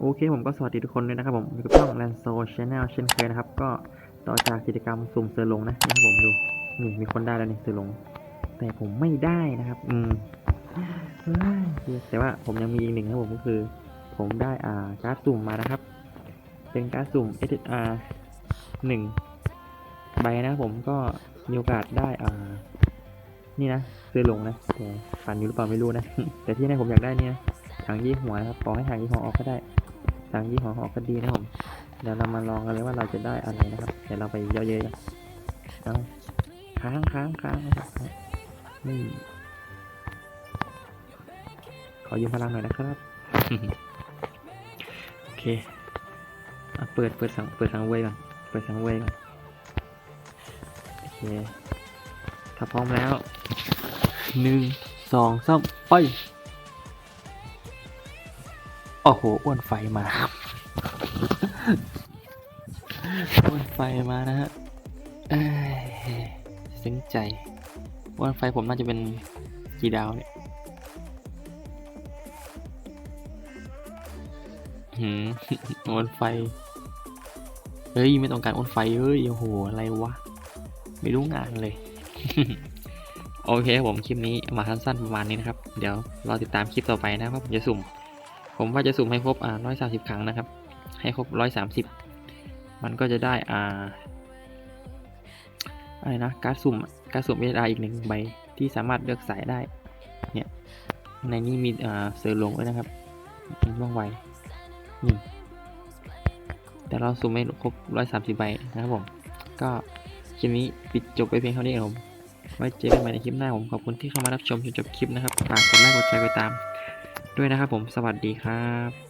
โอเคผมก็สวัสดีทุกคนด้วยนะครับผมอยู่กับช่อง Lanso Channel เช่นเคยนะครับ ก็ต่อจากกิจกรรมสุ่มเสือลงนะนะครับผมดู นี่มีคนได้แล้วนี่เสือลง แต่ผมไม่ได้นะครับ อืมแต่ว่าผมยังมีอีกหนึ่งนะครับผมก็คือ ผมได้อ่าการ์ดสุ่มมานะครับ เป็นการ์ดสุ่ม SSR หนึ่งใบนะครับผมก็มีโอกาสได้อ่านี่นะเสือลงนะแต่ฝันอยู่หรือเปล่าไม่รู้นะ แต่ที่แน่ผมอยากได้เนี่ยทางยี่หัวนะครับขอให้ทางยี่หัวออกก็ได้างยี่หัวออก็ดีนะครับผมเดี๋ยวเรามาลองกันเลยว่าเราจะได้อะไรนะครับ เดี๋ยวเราไปเยอะๆเอาค้างค้างค้างนะครับนี่ขอยืมพลังหน่อยนะครับ โอเคอะเปิดเปิดสังเปิดสังเวยก่อนเปิดสังเวยก่อนโอเคถ้าพร้อมแล้วหนึ่งสองสามไป โอ้โหอ้วนไฟมาครับอ้วนไฟมานะฮะเอ้ยซึ้งใจอ้วนไฟผมน่าจะเป็นกี่ดาวเนี่ยหืมอ้วนไฟ เฮ้ย ไม่ต้องการอ้วนไฟเฮ้ยโอ้โห อะไรวะ ไม่รู้งานเลย โอเคผมคลิปนี้มาสั้นๆประมาณนี้นะครับ เดี๋ยวรอติดตามคลิปต่อไปนะครับผมจะสุ่ม ผมว่าจะสุ่มให้ครบอ่าร้อยสาสิบครั้งนะครับ ให้ครบร้อยสามสิบมันก็จะได้อ่าอะไรนะการ์ดสุ่มการ์ดสุ่มเอไอีกหนึ่งใบที่สามารถเลือกสายได้เนี่ยในนี้มีอ่าเสือหลงด้วยนะครับเป็นว่องไวนี่แต่เราสุ่มไม่ครบร้อยสามสิบใบนะครับผมก็คลิปนี้ปิดจบไปเพียงเท่านี้ครับผมไว้เจอกันใหม่ในคลิปหน้าผมขอบคุณที่เข้ามารับชมจนจบคลิปนะครับฝากกดไลค์กดแชร์ไปตาม ด้วยนะครับผมสวัสดีครับ